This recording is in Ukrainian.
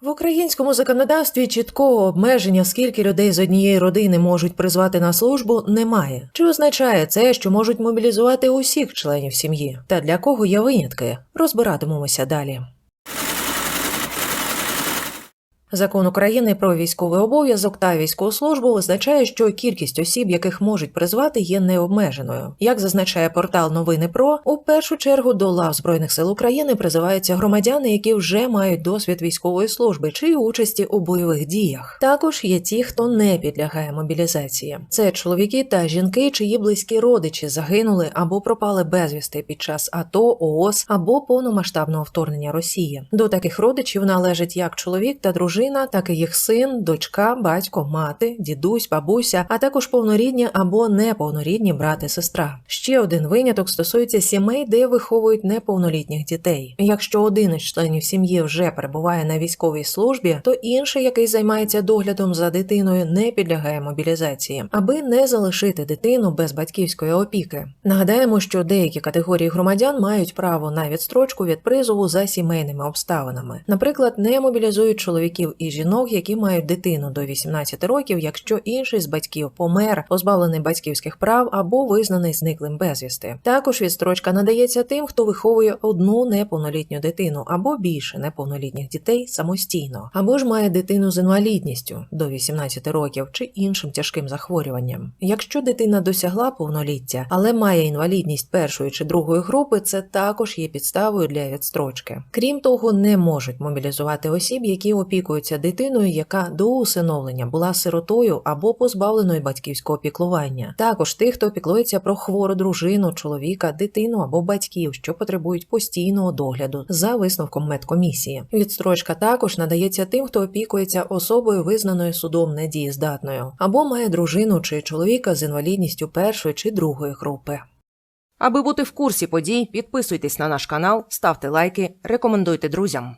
В українському законодавстві чіткого обмеження, скільки людей з однієї родини можуть призвати на службу, немає. Чи означає це, що можуть мобілізувати усіх членів сім'ї? Та для кого є винятки? Розбиратимемося далі. Закон України про військовий обов'язок та військову службу визначає, що кількість осіб, яких можуть призвати, є необмеженою. Як зазначає портал Новини Про, у першу чергу до лав збройних сил України призиваються громадяни, які вже мають досвід військової служби чи участі у бойових діях. Також є ті, хто не підлягає мобілізації. Це чоловіки та жінки, чиї близькі родичі загинули або пропали безвісти під час АТО, ООС або повномасштабного вторгнення Росії. До таких родичів належать як чоловік та дружина, так і їх син, дочка, батько, мати, дідусь, бабуся, а також повнорідні або неповнорідні брат і сестра. Ще один виняток стосується сімей, де виховують неповнолітніх дітей. Якщо один із членів сім'ї вже перебуває на військовій службі, то інший, який займається доглядом за дитиною, не підлягає мобілізації, аби не залишити дитину без батьківської опіки. Нагадаємо, що деякі категорії громадян мають право на відстрочку від призову за сімейними обставинами. Наприклад, не мобілізують чоловіків і жінок, які мають дитину до 18 років, якщо інший з батьків помер, позбавлений батьківських прав або визнаний зниклим безвісти. Також відстрочка надається тим, хто виховує одну неповнолітню дитину або більше неповнолітніх дітей самостійно, або ж має дитину з інвалідністю до 18 років чи іншим тяжким захворюванням. Якщо дитина досягла повноліття, але має інвалідність першої чи другої групи, це також є підставою для відстрочки. Крім того, не можуть мобілізувати осіб, які опікуються дитиною, яка до усиновлення була сиротою або позбавленою батьківського піклування. Також тих, хто піклується про хвору дружину, чоловіка, дитину або батьків, що потребують постійного догляду за висновком медкомісії. Відстрочка також надається тим, хто опікується особою, визнаною судом недієздатною, або має дружину чи чоловіка з інвалідністю першої чи другої групи. Аби бути в курсі подій, підписуйтесь на наш канал, ставте лайки, рекомендуйте друзям.